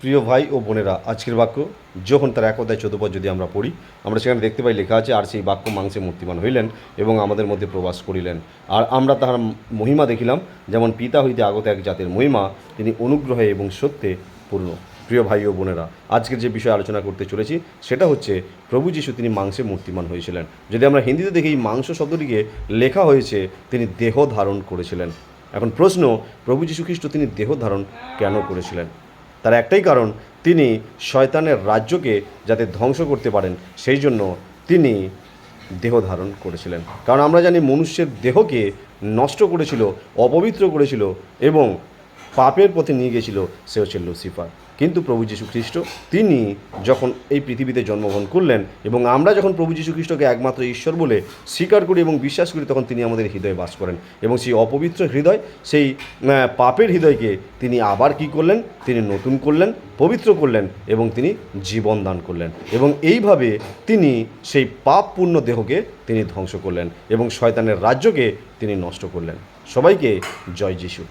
প্রিয় ভাই ও বোনেরা, আজকের বাক্য, যখন তার একতায় চতুপদ যদি আমরা পড়ি, আমরা সেখানে দেখতে পাই লেখা আছে, আর সেই বাক্য মাংসে মূর্তিমান হইলেন এবং আমাদের মধ্যে প্রবাস করিলেন। আর আমরা তাহার মহিমা দেখিলাম, যেমন পিতা হইতে আগত এক জাতের মহিমা, তিনি অনুগ্রহে এবং সত্যে পূর্ণ। প্রিয় ভাই ও বোনেরা, আজকের যে বিষয়ে আলোচনা করতে চলেছি, সেটা হচ্ছে, প্রভু যিশু তিনি মাংসে মূর্তিমান হয়েছিলেন। যদি আমরা হিন্দিতে দেখি, মাংস শব্দটিকে লেখা হয়েছে, তিনি দেহ ধারণ করেছিলেন। এখন প্রশ্ন, প্রভু যীশু খ্রিস্ট তিনি দেহ ধারণ কেন করেছিলেন? তার একটাই কারণ, তিনি শয়তানের রাজ্যকে যাতে ধ্বংস করতে পারেন, সেই জন্য তিনি দেহ ধারণ করেছিলেন। কারণ আমরা জানি মনুষ্যের দেহকে নষ্ট করেছিল, অপবিত্র করেছিল এবং পাপের পথে নিয়ে গেছিল সে হচ্ছে লুসিফার। কিন্তু প্রভু যীশু খ্রিস্ট তিনি যখন এই পৃথিবীতে জন্মগ্রহণ করলেন এবং আমরা যখন প্রভু যীশু খ্রিস্টকে একমাত্র ঈশ্বর বলে স্বীকার করি এবং বিশ্বাস করি, তখন তিনি আমাদের হৃদয়ে বাস করেন এবং সেই অপবিত্র হৃদয়, সেই পাপের হৃদয়কে তিনি আবার কি করলেন? তিনি নতুন করলেন, পবিত্র করলেন এবং তিনি জীবন দান করলেন এবং এইভাবে তিনি সেই পাপপূর্ণ দেহকে তিনি ধ্বংস করলেন এবং শয়তানের রাজ্যকে তিনি নষ্ট করলেন। সবাইকে জয় যিশু।